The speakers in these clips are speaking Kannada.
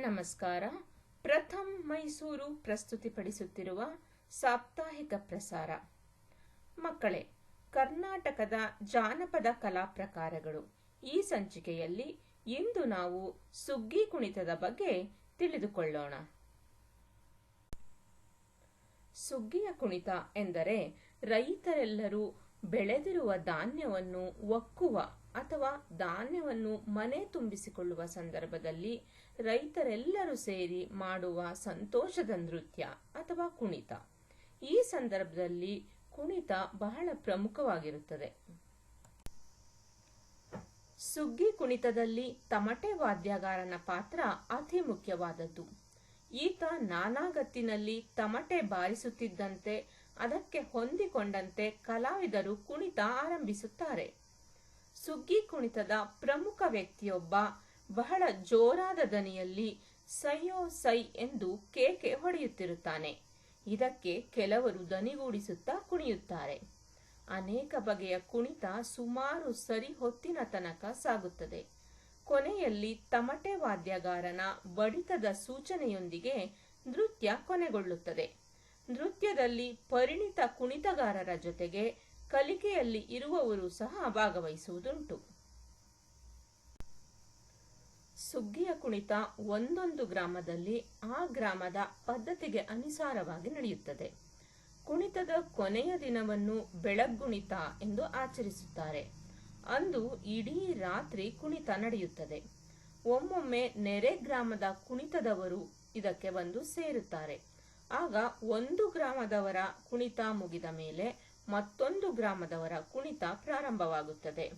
ನಮಸ್ಕಾರ. ಪ್ರಥಮ್ ಮೈಸೂರು ಪ್ರಸ್ತುತಿಪಡಿಸುತ್ತಿರುವ ಸಾಪ್ತಾಹಿಕ ಪ್ರಸಾರ. ಮಕ್ಕಳೇ, ಕರ್ನಾಟಕದ ಜಾನಪದ ಕಲಾ ಪ್ರಕಾರಗಳು. ಈ ಸಂಚಿಕೆಯಲ್ಲಿ ಇಂದು ನಾವು ಸುಗ್ಗಿ ಕುಣಿತದ ಬಗ್ಗೆ ತಿಳಿದುಕೊಳ್ಳೋಣ. ಸುಗ್ಗಿಯ ಕುಣಿತ ಎಂದರೆ ರೈತರೆಲ್ಲರೂ ಬೆಳೆದಿರುವ ಧಾನ್ಯವನ್ನು ಒಕ್ಕುವ ಅಥವಾ ಧಾನ್ಯವನ್ನು ಮನೆ ತುಂಬಿಸಿಕೊಳ್ಳುವ ಸಂದರ್ಭದಲ್ಲಿ ರೈತರೆಲ್ಲರೂ ಸೇರಿ ಮಾಡುವ ಸಂತೋಷದ ನೃತ್ಯ ಅಥವಾ ಕುಣಿತ. ಈ ಸಂದರ್ಭದಲ್ಲಿ ಕುಣಿತ ಬಹಳ ಪ್ರಮುಖವಾಗಿರುತ್ತದೆ. ಸುಗ್ಗಿ ಕುಣಿತದಲ್ಲಿ ತಮಟೆ ವಾದ್ಯಗಾರನ ಪಾತ್ರ ಅತಿ ಮುಖ್ಯವಾದದ್ದು. ಈತ ನಾನಾಗತ್ತಿನಲ್ಲಿ ತಮಟೆ ಬಾರಿಸುತ್ತಿದ್ದಂತೆ ಅದಕ್ಕೆ ಹೊಂದಿಕೊಂಡಂತೆ ಕಲಾವಿದರು ಕುಣಿತ ಆರಂಭಿಸುತ್ತಾರೆ. ಸುಗ್ಗಿ ಕುಣಿತದ ಪ್ರಮುಖ ವ್ಯಕ್ತಿಯೊಬ್ಬ ಬಹಳ ಜೋರಾದ ದನಿಯಲ್ಲಿ ಸೈಯೋ ಸೈ ಎಂದು ಕೇಕೆ ಹೊಡೆಯುತ್ತಿರುತ್ತಾನೆ. ಇದಕ್ಕೆ ಕೆಲವರು ದನಿಗೂಡಿಸುತ್ತಾ ಕುಣಿಯುತ್ತಾರೆ. ಅನೇಕ ಬಗೆಯ ಕುಣಿತ ಸುಮಾರು ಸರಿ ಹೊತ್ತಿನ ತನಕ ಸಾಗುತ್ತದೆ. ಕೊನೆಯಲ್ಲಿ ತಮಟೆ ವಾದ್ಯಗಾರನ ಬಡಿತದ ಸೂಚನೆಯೊಂದಿಗೆ ನೃತ್ಯ ಕೊನೆಗೊಳ್ಳುತ್ತದೆ. ನೃತ್ಯದಲ್ಲಿ ಪರಿಣಿತ ಕುಣಿತಗಾರರ ಜೊತೆಗೆ ಕಲಿಕೆಯಲ್ಲಿ ಇರುವವರು ಸಹ ಭಾಗವಹಿಸುವುದುಂಟು. ಸುಗ್ಗಿಯ ಕುಣಿತ ಒಂದೊಂದು ಗ್ರಾಮದಲ್ಲಿ ಆ ಗ್ರಾಮದ ಪದ್ಧತಿಗೆ ಅನುಸಾರವಾಗಿ ನಡೆಯುತ್ತದೆ. ಕುಣಿತದ ಕೊನೆಯ ದಿನವನ್ನು ಬೆಳಗ್ಗುಣಿತ ಎಂದು ಆಚರಿಸುತ್ತಾರೆ. ಅಂದು ಇಡೀ ರಾತ್ರಿ ಕುಣಿತ ನಡೆಯುತ್ತದೆ. ಒಮ್ಮೊಮ್ಮೆ ನೆರೆ ಗ್ರಾಮದ ಕುಣಿತದವರು ಇದಕ್ಕೆ ಬಂದು ಸೇರುತ್ತಾರೆ. ಆಗ ಒಂದು ಗ್ರಾಮದವರ ಕುಣಿತ ಮುಗಿದ ಮೇಲೆ ಮತ್ತೊಂದು ಗ್ರಾಮದವರ ಕುಣಿತ ಪ್ರಾರಂಭವಾಗುತ್ತದೆ.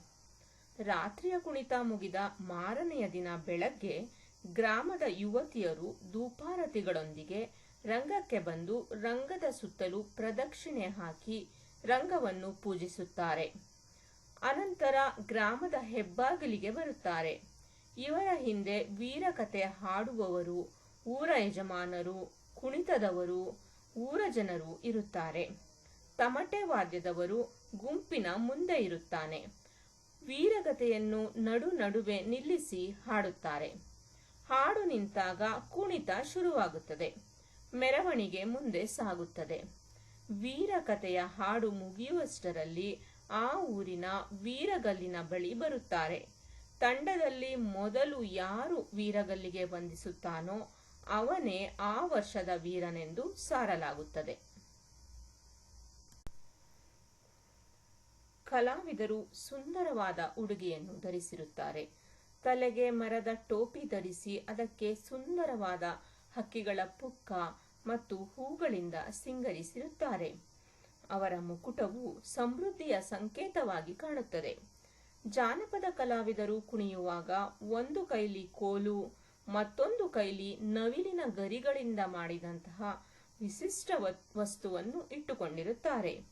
ರಾತ್ರಿಯ ಕುಣಿತ ಮುಗಿದ ಮಾರನೆಯ ದಿನ ಬೆಳಗ್ಗೆ ಗ್ರಾಮದ ಯುವತಿಯರು ಧೂಪಾರತಿಗಳೊಂದಿಗೆ ರಂಗಕ್ಕೆ ಬಂದು ರಂಗದ ಸುತ್ತಲೂ ಪ್ರದಕ್ಷಿಣೆ ಹಾಕಿ ರಂಗವನ್ನು ಪೂಜಿಸುತ್ತಾರೆ. ಅನಂತರ ಗ್ರಾಮದ ಹೆಬ್ಬಾಗಿಲಿಗೆ ಬರುತ್ತಾರೆ. ಇವರ ಹಿಂದೆ ವೀರಕತೆ ಹಾಡುವವರು, ಊರ ಯಜಮಾನರು ಕುಣಿತದವರು, ಊರ ಜನರು ಇರುತ್ತಾರೆ. ತಮಟೆ ವಾದ್ಯದವರು ಗುಂಪಿನ ಮುಂದೆ ಇರುತ್ತಾನೆ. ವೀರಗತೆಯನ್ನು ನಡು ನಡುವೆ ನಿಲ್ಲಿಸಿ ಹಾಡುತ್ತಾರೆ. ಹಾಡು ನಿಂತಾಗ ಕುಣಿತ ಶುರುವಾಗುತ್ತದೆ. ಮೆರವಣಿಗೆ ಮುಂದೆ ಸಾಗುತ್ತದೆ. ವೀರಕತೆಯ ಹಾಡು ಮುಗಿಯುವಷ್ಟರಲ್ಲಿ ಆ ಊರಿನ ವೀರಗಲ್ಲಿನ ಬಳಿ ಬರುತ್ತಾರೆ. ತಂಡದಲ್ಲಿ ಮೊದಲು ಯಾರು ವೀರಗಲ್ಲಿಗೆ ಬಂಧಿಸುತ್ತಾನೋ ಅವನೇ ಆ ವರ್ಷದ ವೀರನೆಂದು ಸಾರಲಾಗುತ್ತದೆ. ಕಲಾವಿದರು ಸುಂದರವಾದ ಉಡುಗೆಯನ್ನು ಧರಿಸಿರುತ್ತಾರೆ. ತಲೆಗೆ ಮರದ ಟೋಪಿ ಧರಿಸಿ ಅದಕ್ಕೆ ಸುಂದರವಾದ ಹಕ್ಕಿಗಳ ಪುಕ್ಕ ಮತ್ತು ಹೂಗಳಿಂದ ಸಿಂಗರಿಸಿರುತ್ತಾರೆ. ಅವರ ಮುಕುಟವು ಸಮೃದ್ಧಿಯ ಸಂಕೇತವಾಗಿ ಕಾಣುತ್ತದೆ. ಜಾನಪದ ಕಲಾವಿದರು ಕುಣಿಯುವಾಗ ಒಂದು ಕೈಲಿ ಕೋಲು ಮತ್ತೊಂದು ಕೈಲಿ ನವಿಲಿನ ಗರಿಗಳಿಂದ ಮಾಡಿದಂತಹ ವಿಶಿಷ್ಟ ವಸ್ತುವನ್ನು ಇಟ್ಟುಕೊಂಡಿರುತ್ತಾರೆ.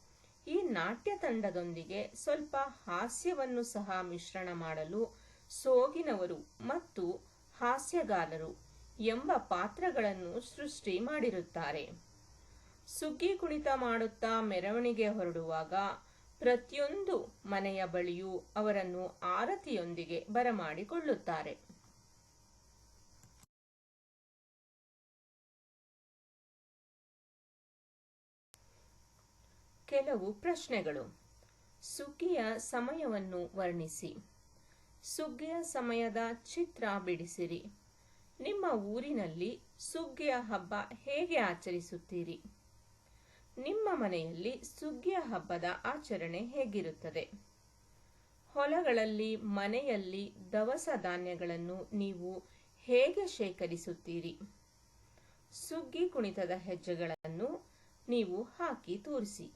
ಈ ನಾಟ್ಯ ತಂಡದೊಂದಿಗೆ ಸ್ವಲ್ಪ ಹಾಸ್ಯವನ್ನು ಸಹ ಮಿಶ್ರಣ ಮಾಡಲು ಸೋಗಿನವರು ಮತ್ತು ಹಾಸ್ಯಗಾರರು ಎಂಬ ಪಾತ್ರಗಳನ್ನು ಸೃಷ್ಟಿ ಮಾಡಿರುತ್ತಾರೆ. ಸುಗ್ಗಿ ಕುಣಿತ ಮಾಡುತ್ತಾ ಮೆರವಣಿಗೆ ಹೊರಡುವಾಗ ಪ್ರತಿಯೊಂದು ಮನೆಯ ಬಳಿಯೂ ಅವರನ್ನು ಆರತಿಯೊಂದಿಗೆ ಬರಮಾಡಿಕೊಳ್ಳುತ್ತಾರೆ. ಕೆಲವು ಪ್ರಶ್ನೆಗಳು. ಸುಗ್ಗಿಯ ಸಮಯವನ್ನು ವರ್ಣಿಸಿ. ಸುಗ್ಗಿಯ ಸಮಯದ ಚಿತ್ರ ಬಿಡಿಸಿರಿ. ನಿಮ್ಮ ಊರಿನಲ್ಲಿ ಸುಗ್ಗಿಯ ಹಬ್ಬ ಹೇಗೆ ಆಚರಿಸುತ್ತೀರಿ? ನಿಮ್ಮ ಮನೆಯಲ್ಲಿ ಸುಗ್ಗಿಯ ಹಬ್ಬದ ಆಚರಣೆ ಹೇಗಿರುತ್ತದೆ? ಹೊಲಗಳಲ್ಲಿ, ಮನೆಯಲ್ಲಿ ದವಸ ಧಾನ್ಯಗಳನ್ನು ನೀವು ಹೇಗೆ ಶೇಖರಿಸುತ್ತೀರಿ? ಸುಗ್ಗಿ ಕುಣಿತದ ಹೆಜ್ಜೆಗಳನ್ನು ನೀವು ಹಾಕಿ ತೋರಿಸಿ.